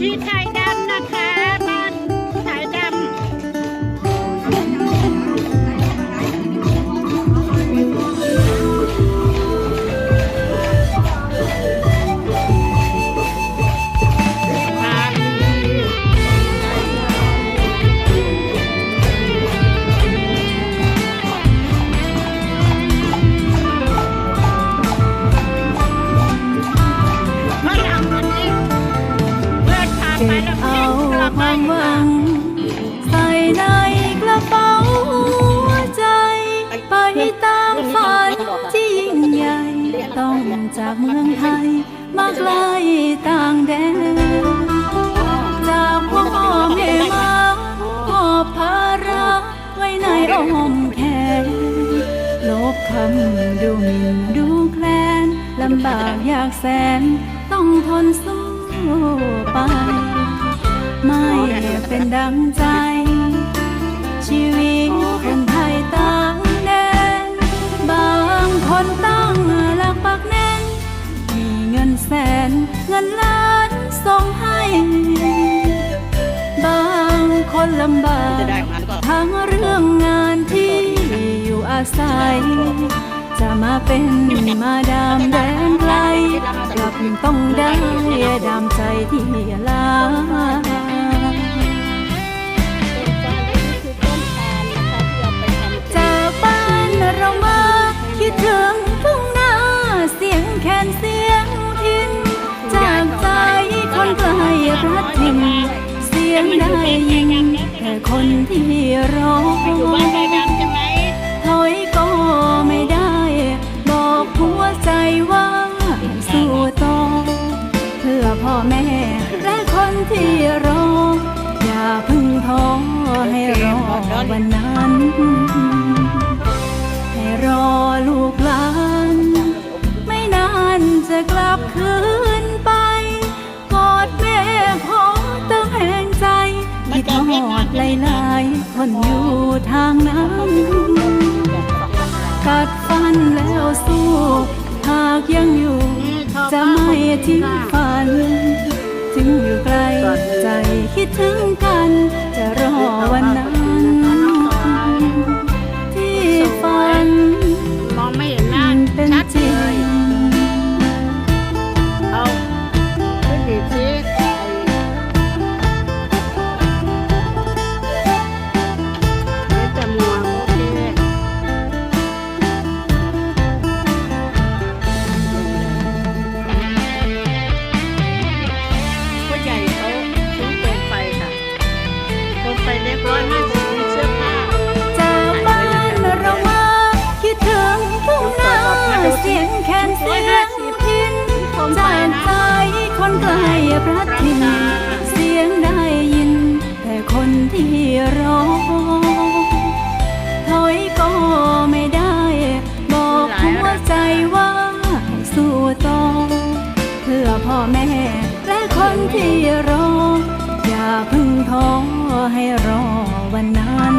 ที่ไคมาวามหวัง ใส่ในกระเป๋าหัวใจ ไปตามฝันที่ยิ่งใหญ่ ต้องจากเมืองไทย มาไกลต่างแดน จากพ่อแม่มาหอบภาระไว้ในอ้อมแขนลบคำดูหมิ่นดูแคลนลำบากยากแสน ต้องทนสู้ไป ไม่เป็นดังใจ ชีวิตคนไทยต่างแดน บางคนตั้งหลักปักแน่น มีเงินแสนเงินล้านส่งให้ บางคนลำบากทั้งเรื่องงานที่อยู่อาศัย จะมาเป็นมาดามแดนไกลกลับต้องได้ดามใจที่ลา คนที่รออยู่บ้านไทยดำใช่ไหมถอยก็ไม่ได้ บอกหัวใจว่าสู้ต่อเพื่อพ่อแม่ และคนที่รอ อย่าเพึ่งท้อให้รอวันนั้น คนอยู่ทางนั้น กัดฟันแล้วสู้ หากยังอยู่ จะไม่ทิ้งฝัน ถึงอยู่ไกลใจคิดถึงกัน ยพระทินเสียงได้ยิน แต่คนที่รอถอยก็ไม่ได้ บอกหัวใจว่าสู้ต่อเพื่อพ่อแม่และคนที่รอ อย่าพึ่งท้อให้รอวันนั้น